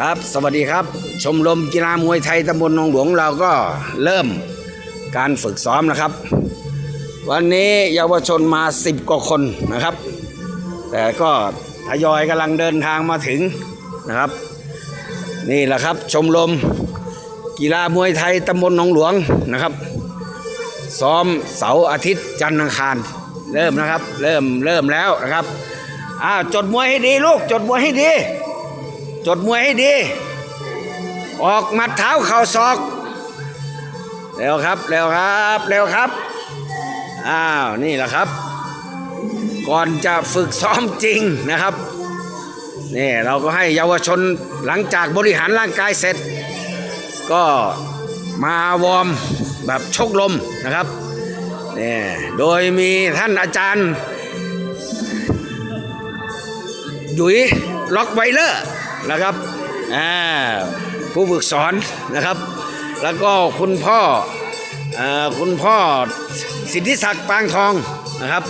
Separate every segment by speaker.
Speaker 1: ครับ สวัสดีครับ ชมรมกีฬามวยไทยตำบลหนองหลวงเราก็เริ่มการฝึกซ้อมนะครับ วันนี้เยาวชนมา 10 กว่าคนนะครับ แต่ก็ทยอยกำลังเดินทางมาถึงนะครับ นี่แหละครับชมรมกีฬามวยไทยตำบลหนองหลวงนะครับ ซ้อมเสาร์อาทิตย์จันทร์อังคารเริ่มนะครับ เริ่มเริ่มแล้วนะครับอ้าวจดมวยให้ดีลูกจดมวยให้ดี จดมวยให้ดี ออกมัดเท้าเข่าศอกเร็วครับเร็วครับเร็วครับ อ้าว นี่แหละครับ ก่อนจะฝึกซ้อมจริงนะครับนี่เราก็ให้เยาวชนหลังจากบริหารร่างกายเสร็จ ก็มาวอร์มแบบชกลมนะครับนี่โดยมีท่านอาจารย์ดุยล็อกไวเลอร์ นะครับอ่าผู้ฝึกสอนนะครับ แล้วก็คุณพ่ออ่อคุณพ่อสิทธิศักดิ์ปางทองนะครับ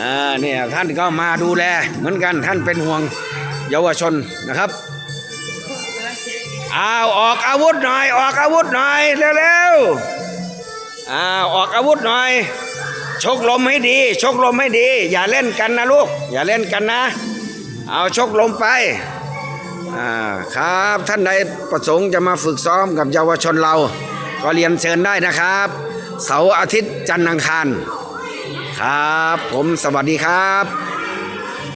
Speaker 1: อ่าเนี่ยท่านก็มาดูแลเหมือนกันท่านเป็นห่วงเยาวชนนะครับอ้าวออกอาวุธหน่อย ออกอาวุธหน่อยเร็วๆอ้าวออกอาวุธหน่อย ชกลมให้ดี ชกลมให้ดี อย่าเล่นกันนะลูก อย่าเล่นกันนะ เอาชกลมไป อ่าครับท่านใดประสงค์จะมาฝึกซ้อมกับเยาวชนเรา ก็เรียนเชิญได้นะครับ เสาร์อาทิตย์จันทร์อังคารครับ ผมสวัสดีครับ